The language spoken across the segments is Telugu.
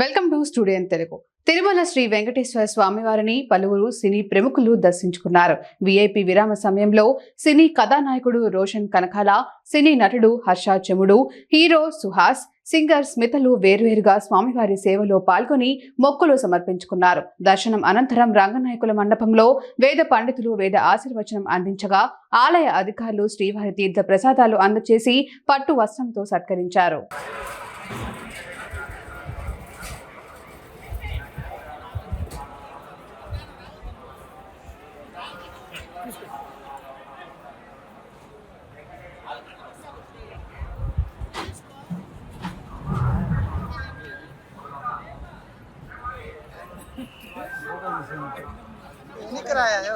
Welcome to studio Telugu. Tirumala Sri Venkateswara Swamy వారిని పలువురు సినీ ప్రముఖులు దర్శించుకున్నారు. విఐపి విరామ సమయంలో సినీ కథానాయకుడు రోషన్ కనకాల సినీ నటుడు హర్ష చెముడు హీరో సుహాస్ సింగర్ స్మితలు వేర్వేరుగా స్వామివారి సేవలో పాల్గొని మొక్కులు సమర్పించుకున్నారు. దర్శనం అనంతరం రంగనాయకుల మండపంలో వేద పండితులు వేద ఆశీర్వచనం అందించగా ఆలయ అధికారులు శ్రీవారి తీర్థ ప్రసాదాలు అందచేసి పట్టు వస్త్రంతో సత్కరించారు. नहीं कराया जो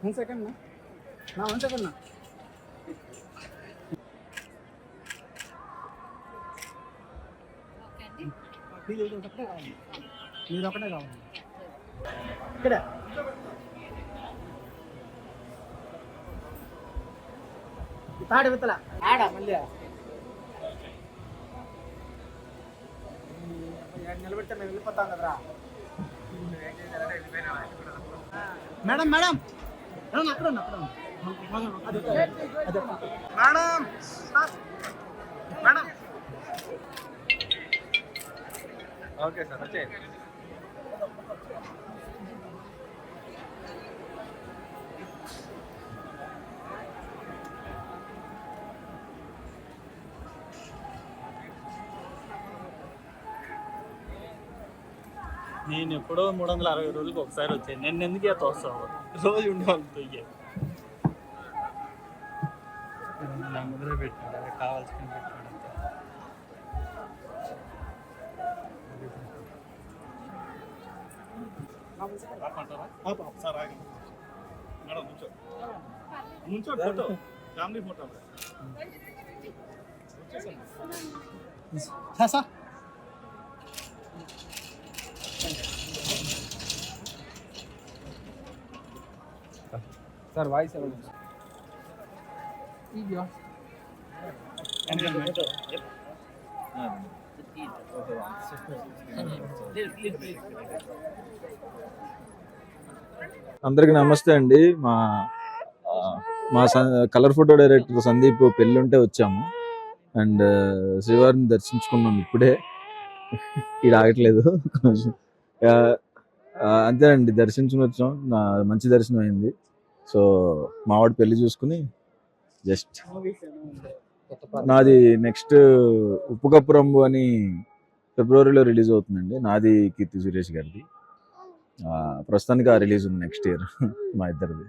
వన్ సెకండ్ నా వన్ సెకండ్ నా మీరు ఒకటే కావాలి మీరు ఒకటే కావాలి. ఇక్కడ. తాడు విత్తల ఆడ మళ్ళీ. నిలబెడితే నేను వెళ్ళిపోతాను కదరా madam madam. మేడం అక్కడ ఉన్నా, అక్కడ ఉన్నా. అదే, అదే. Madam sir. Madam okay sir వచ్చేయండి నేను ఎప్పుడో మూడు వందల అరవై రోజులకు ఒకసారి వచ్చాను. నేను ఎందుకు తోస్తావు? రోజు ఉండేవాళ్ళు తొయ్యే ముద్ర పెట్టాడు కావాల్సిన పెట్టాడు అంతే. ఆపమంటారా? ఒకసారి ఆగండి. మేడం నుంచో. నుంచో photo. Family photo. Sir. Sir sir voice అందరికి నమస్తే అండి. మా మా కలర్ ఫోటో డైరెక్టర్ సందీప్ పెళ్ళుంటే వచ్చాము. అండ్ శ్రీవారిని దర్శించుకున్నాం ఇప్పుడే. ఇది ఆగట్లేదు కొంచెం అంతేనండి దర్శించుకుని వచ్చాం. నా మంచి దర్శనం అయింది. సో మావాడి పెళ్ళి చూసుకుని జస్ట్ నాది నెక్స్ట్ ఉప్పు కప్పురంబు అని ఫిబ్రవరిలో రిలీజ్ అవుతుందండి. నాది కీర్తి సురేష్ గారిది. ప్రస్తుతానికి ఆ రిలీజ్ ఉంది నెక్స్ట్ ఇయర్ మా ఇద్దరిది.